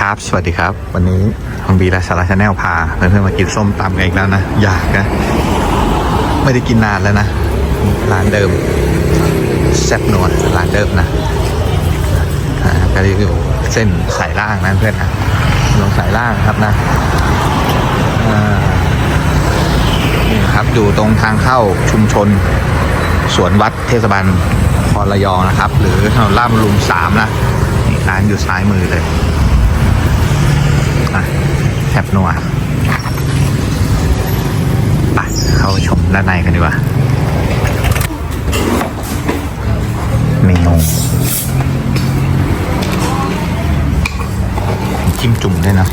ครับ สวัสดีครับ วันนี้ของบีและสาราชาแนลพาเพื่อนๆมากินส้มตำกันอีกแล้วนะ อยากนะ ไม่ได้กินนานแล้วนะ ร้านเดิมแซ่บนวลร้านเดิมนะก็อยู่เส้นสายล่างนะเพื่อนนะลงสายล่างครับนะนี่ครับอยู่ตรงทางเข้าชุมชน สวนวัดเทศบาลพรระยองนะครับ หรือถนนลาดบำรุงสามนะร้านอยู่ซ้ายมือเลย อะแทบนัวไปเข้าชมด้านในกันดีกว่า เมนูจิ้มจุ่มด้วยเนาะ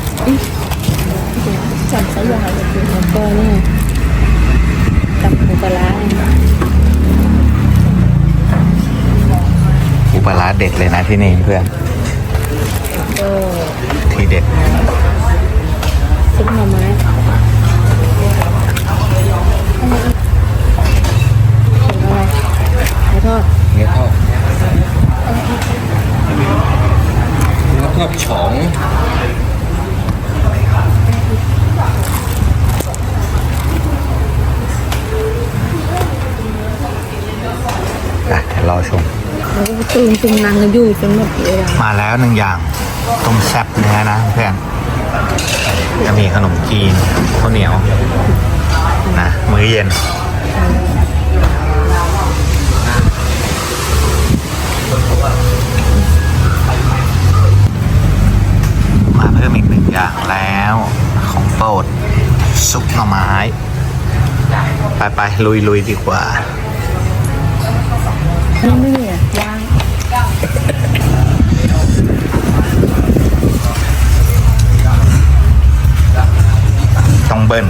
จับสายยาวเลยคือแล้วก็นี่จับหมูปลาร้าอุปลาร้าเด็ดเลยนะที่นี่เพื่อนก็ที่เด็ด ซุปหน่อไม้อันนี้อะไรไก่ทอดเนื้อทอดเนื้อทอดฉองอะเดี๋ยวรอชมแล้วก็ตูมตุงนังกันอยู่จนหมดเวลา มาแล้วหนึ่งอย่างต้มแซ่บเนื้อนะเพื่อน จะมีขนมจีนข้าวเหนียว นะ มื้อเย็น มาเพิ่มอีกหนึ่งอย่างแล้ว ของโปรดซุปหน่อไม้ ไปไปลุยลุยดีกว่า นี่ไม่มีอะย่าง เบิ้ล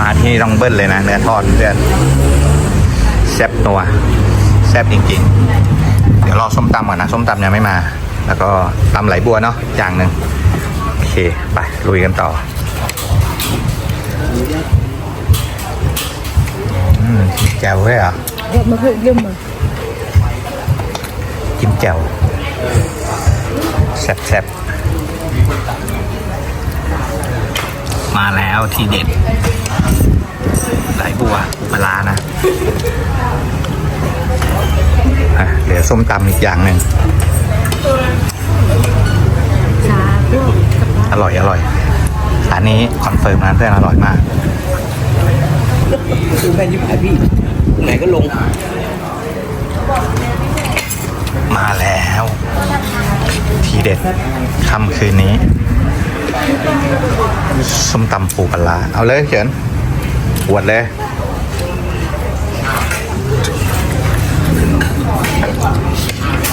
มาที่นี่ต้องเบิ้ลเลยนะ เนื้อทอดเพื่อนแซ่บนัวแซ่บจริงๆ เดี๋ยวรอส้มตำก่อนนะ ส้มตำยังไม่มา แล้วก็ตำไหลบัวเนาะอย่างหนึ่งโอเค ไป ลุยกันต่ออืมแจ่วเลยเหรอะเดี๋ยวมาเพิ่มเรื่องมาจิ้มแจ่วแซ่บแซ่บ มาแล้วทีเด็ดไหลบัวปลาร้านะอะเหลือส้มตำอีกอย่างหนึ่งชาพวกกับอร่อย อร่อยร้านนี้คอนเฟิร์มนะเพื่อนอร่อยมากดูแม่ยิ้มหายพี่ไหนก็ลง มาแล้ว ทีเด็ดค่ำคืนนี้ ส้มตำปูปลา เอาเลยเขียนอวดเลย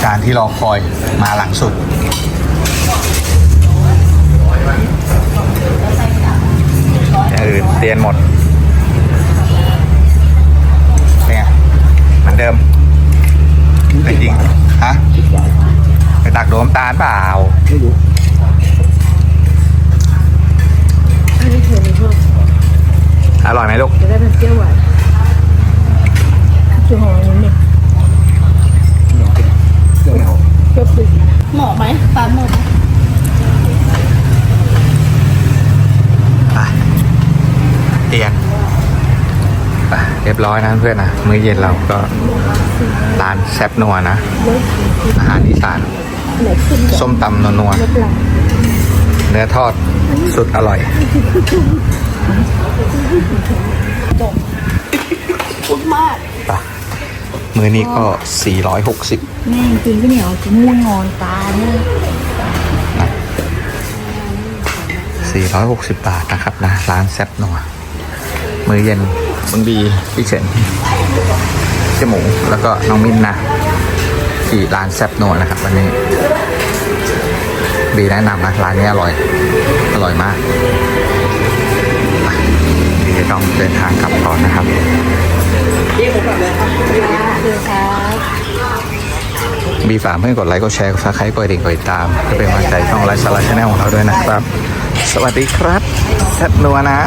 จานที่รอคอยมาหลังสุดอย่างอื่นเตียนหมด เป็นไง เหมือนเดิมไม่จริง ฮะ ไปตักโดมตาลเปล่า ไม่รู้ อร่อยไหมลูกจะได้เป็นเปรี้ยวหวานจุ่มหอมนิดนึงเดี๋ยวไม่เอาเปรี้ยวปิดหมอไหมปลาหมอไหมไปเตียนไปเรียบร้อยนะเพื่อนนะมื้อเย็นเราก็ร้านแซบนัวนะเลิกอาหารอีสานไหนขึ้นก่อนส้มตำนัวเลิกหลังๆเนื้อทอดสุดอร่อย คุ้มมากไปมื้อนี้ก็ 460 แม่งกินก็เหนียวจะม่วงงอนตาเนี่ย460 บาทนะครับนะ ร้านแซบนัวมื้อเย็นมึงบีพี่เฉินเจหมูแล้วก็น้องมินนะที่ร้านแซบนัวนะครับ วันนี้ บีแนะนำนะ ร้านนี้อร่อย อร่อยมากไป บีจะต้องเดินทางกลับก่อนนะครับเดี๋ยวครับบีฝากเพื่อนกดไลค์กดแชร์กดซับสไครต์กดดิ่งกดติดตามเพื่อเป็นกำลังใจช่องไลฟ์สาระชาแนลของเราด้วยนะครับ สวัสดีครับแซบนัวนะ